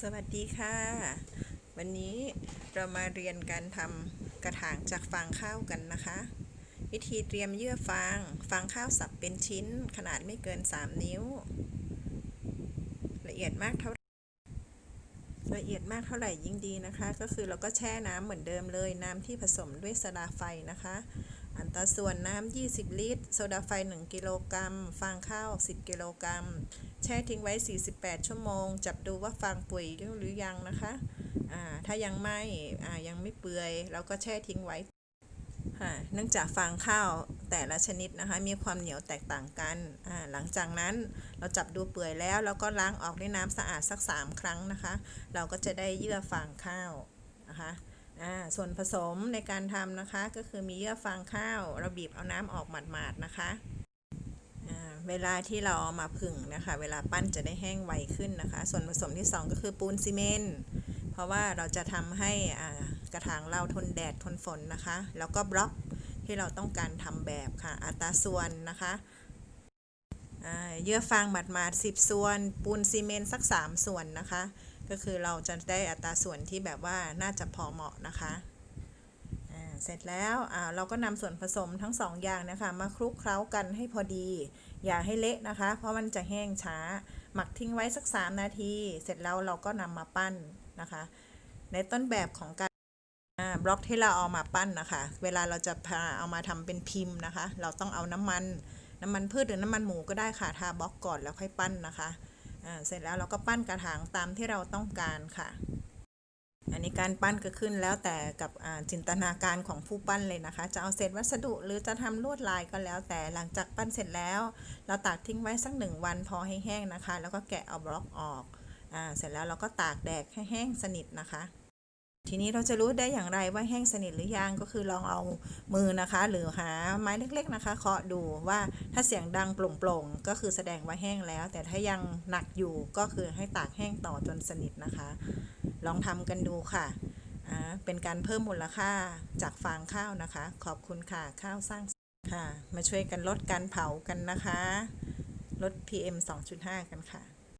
สวัสดีค่ะ วันนี้เรามาเรียนการทำกระถางจากฟางข้าวกันนะคะ วิธีเตรียมเยื่อฟาง ฟางข้าวสับเป็นชิ้น ขนาดไม่เกิน 3 นิ้ว ละเอียดมากเท่าละเอียดมากเท่าไหร่ยิ่งดีนะคะ ก็คือเราก็แช่น้ำเหมือนเดิมเลยน้ำที่ผสมด้วยโซดาไฟนะคะ อัตราส่วนน้ำ 20 ลิตร โซดาไฟ 1 กิโลกรัม ฟางข้าว 10 กิโลกรัม แช่ทิ้งไว้ 48 ชั่วโมง จับดูว่าฟางปุ๋ยหรือยังนะคะอ่าถ้ายังไม่อ่ายังไม่เปื่อย เราก็แช่ทิ้งไว้ค่ะเนื่องจากฟางข้าวแต่ละชนิดนะคะ มีความเหนียวแตกต่างกันอ่าหลังจากนั้นเราจับดูเปื่อยแล้วเราก็ล้างออกด้วยน้ำสะอาดสัก 3 ครั้งนะคะ เราก็จะได้เยื่อฟางข้าวนะคะ ส่วนผสมในการทำนะคะ ก็คือมีเยื่อฟางข้าวเราบีบเอาน้ำออกหมาดๆนะคะอ่าเวลาที่เราเอามาผึ่งนะคะ เวลาปั้นจะได้แห้งไวขึ้นนะคะ ส่วนผสมที่ 2 ก็คือปูนซีเมนต์เพราะว่าเราจะทำให้อ่ากระถางเราทนแดดทนฝนนะคะ แล้วก็บล็อกที่เราต้องการทำแบบค่ะ อัตราส่วนนะคะอ่าเยื่อฟางหมาดๆ10 ส่วน ปูนซีเมนต์สัก 3 ส่วนนะคะ ก็คือเราจะได้อัตราส่วนที่แบบว่าน่าจะพอเหมาะนะคะเสร็จแล้วเราก็นำส่วนผสมทั้งสองอย่างนะคะ มาคลุกเคล้ากันให้พอดี อย่าให้เละนะคะ เพราะมันจะแห้งช้า หมักทิ้งไว้สัก 3 นาที เสร็จแล้วเราก็นำมาปั้นนะคะ ในต้นแบบของการบล็อกที่เราเอามาปั้นนะคะ เวลาเราจะพาเอามาทำเป็นพิมพ์นะคะ เราต้องเอาน้ำมัน น้ำมันพืชหรือน้ำมันหมูก็ได้ค่ะ ทาบล็อกก่อนแล้วค่อยปั้นนะคะ เสร็จแล้วเราก็ปั้นกระถางตามที่เราต้องการค่ะ อันนี้การปั้นก็ขึ้นแล้วแต่กับอ่าจินตนาการของผู้ปั้นเลยนะคะ จะเอาเศษวัสดุหรือจะทำลวดลายก็แล้ว แต่หลังจากปั้นเสร็จแล้ว เราตากทิ้งไว้สักหนึ่งวันพอให้แห้งนะคะ แล้วก็แกะเอาบล็อกออกอ่าเสร็จแล้วเราก็ตากแดดให้แห้งสนิทนะคะ ทีนี้เราจะรู้ได้อย่างไรว่าแห้งสนิทหรือยังก็คือลองเอามือนะคะ หรือหาไม้เล็กๆนะคะเคาะดูว่าถ้าเสียงดังโปร่งๆก็คือแสดงว่าแห้งแล้ว แต่ถ้ายังหนักอยู่ก็คือให้ตากแห้งต่อจนสนิทนะคะ ลองทำกันดูค่ะเป็นการเพิ่มมูลค่าจากฟางข้าวนะคะ ขอบคุณค่ะข้าวสร้างค่ะ มาช่วยกันลดการเผากันนะคะ ลด PM 2.5 กันค่ะ